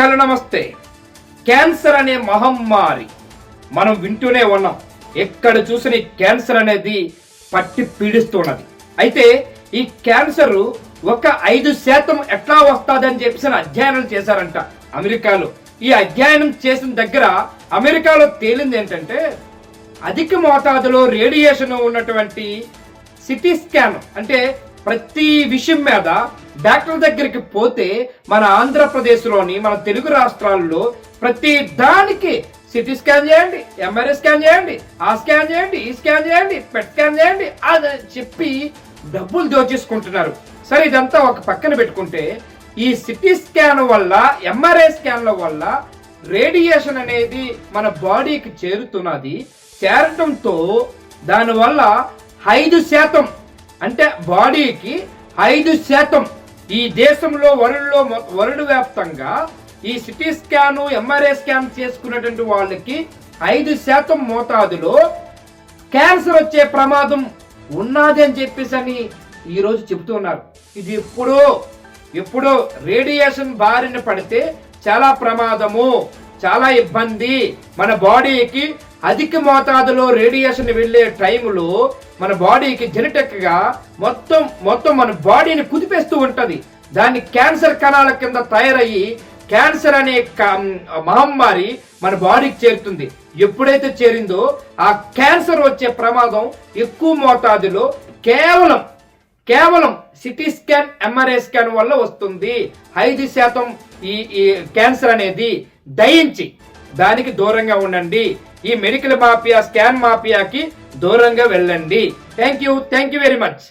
Hello నమస్తే. Cancer అనే మహమ్మారి మనం వింటూనే ఉన్నాం. ఎక్కడ చూసిన క్యాన్సర్ అనేది పట్టి పీడిస్తున్నది. అయితే ఈ క్యాన్సర్ ఒక ఐదు శాతం ఎట్లా వస్తుందని చెప్పేసి అధ్యయనం చేశారంట అమెరికాలో. ఈ అధ్యయనం చేసిన దగ్గర అమెరికాలో తేలింది ఏంటంటే అధిక మోతాదులో రేడియేషన్ ఉన్నటువంటి సిటీ స్కాన్ అంటే ప్రతి విషయం మీద డాక్టర్ దగ్గరికి పోతే మన ఆంధ్రప్రదేశ్లోని మన తెలుగు రాష్ట్రాల్లో ప్రతి దానికి సిటీ స్కాన్ చేయండి ఎంఆర్ఐ స్కాన్ చేయండి ఆ స్కాన్ చేయండి ఈ స్కాన్ చేయండి పెట్ స్కాన్ చేయండి అది చెప్పి డబ్బులు దోచేసుకుంటున్నారు. సరే ఇదంతా ఒక పక్కన పెట్టుకుంటే ఈ సిటీ స్కాన్ వల్ల ఎంఆర్ఐ స్కాన్ల వల్ల రేడియేషన్ అనేది మన బాడీకి చేరుతున్నది. చేరటంతో దానివల్ల ఐదు శాతం అంటే బాడీకి ఐదు శాతం ఈ దేశంలో వరల్డ్లో వరుడు వరల్డ్ వ్యాప్తంగా ఈ సిటీ స్కాన్ ఎంఆర్ఐ స్కాన్ చేసుకున్నటువంటి వాళ్ళకి ఐదు శాతం మోతాదులో క్యాన్సర్ వచ్చే ప్రమాదం ఉన్నది అని చెప్పేసి అని ఈరోజు చెబుతున్నారు ఇది ఎప్పుడో ఎప్పుడో రేడియేషన్ బారిన పడితే చాలా ప్రమాదము చాలా ఇబ్బంది మన బాడీకి అధిక మోతాదులో రేడియేషన్ వెళ్ళే టైంలో మన బాడీకి జెనెటిక్గా మొత్తం మొత్తం మన బాడీని కుదిపేస్తూ ఉంటది. దాన్ని క్యాన్సర్ కణాల కింద తయారయ్యి క్యాన్సర్ అనే క- మహమ్మారి మన బాడీకి చేరుతుంది. ఎప్పుడైతే చేరిందో ఆ క్యాన్సర్ వచ్చే ప్రమాదం ఎక్కువ మోతాదులో కేవలం కేవలం సిటీ స్కాన్ ఎంఆర్ఐ స్కాన్ వల్ల వస్తుంది. ఐదు శాతం ఈ క్యాన్సర్ అనేది దయించి దానికి దూరంగా ఉండండి. ఈ మెడికల్ మాఫియా స్కాన్ మాఫియాకి దూరంగా వెళ్ళండి. Thank you. Thank you very much.